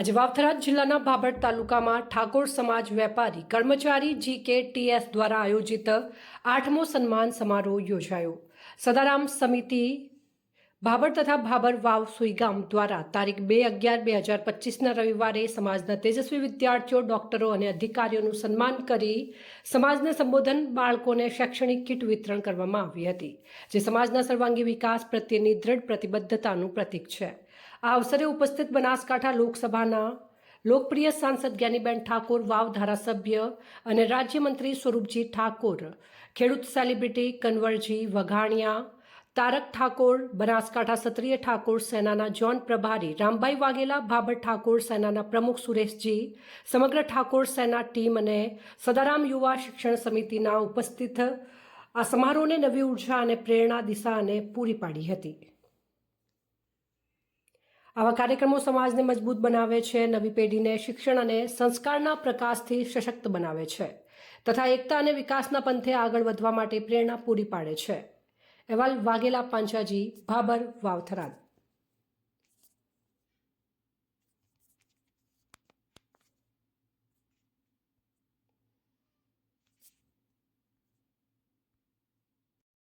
આજે વાવથરાજ જિલ્લાના ભાભર તાલુકામાં ઠાકોર સમાજ વેપારી કર્મચારી જી કે ટીએસ દ્વારા આયોજિત આઠમો સન્માન સમારોહ યોજાયો. સદારામ સમિતિ ભાભર તથા ભાભર વાવ સુઈગામ દ્વારા તારીખ બે અગિયાર બે હજાર પચીસના રવિવારે સમાજના તેજસ્વી વિદ્યાર્થીઓ, ડોક્ટરો અને અધિકારીઓનું સન્માન કરી સમાજને સંબોધન બાળકોને શૈક્ષણિક કીટ વિતરણ કરવામાં આવી હતી, જે સમાજના સર્વાંગી વિકાસ પ્રત્યેની દૃઢ પ્રતિબદ્ધતાનું પ્રતીક છે. આ અવસરે ઉપસ્થિત બનાસકાંઠા લોકસભાના લોકપ્રિય સાંસદ જ્ઞાનીબેન ઠાકોર, વાવ ધારાસભ્ય અને રાજ્યમંત્રી સ્વરૂપજી ઠાકોર, ખેડૂત સેલિબ્રિટી કન્વરજી વઘાણિયા, તારક ઠાકોર, બનાસકાંઠા ક્ષત્રિય ઠાકોર સેનાના જોન પ્રભારી રામભાઈ વાઘેલા, ભાભર ઠાકોર સેનાના પ્રમુખ સુરેશજી, સમગ્ર ઠાકોર સેના ટીમ અને સદારામ યુવા શિક્ષણ સમિતિના ઉપસ્થિત આ સમારોહને નવી ઊર્જા અને પ્રેરણા દિશા અને પૂરી પાડી હતી. આવા કાર્યક્રમો સમાજને મજબૂત બનાવે છે, નવી પેઢીને શિક્ષણ અને સંસ્કારના પ્રકાશથી સશક્ત બનાવે છે તથા એકતા અને વિકાસના પંથે આગળ વધવા માટે પ્રેરણા પૂરી પાડે છે. અહેવાલ વાઘેલા પાંચાજી ભાબર વાવથરાદ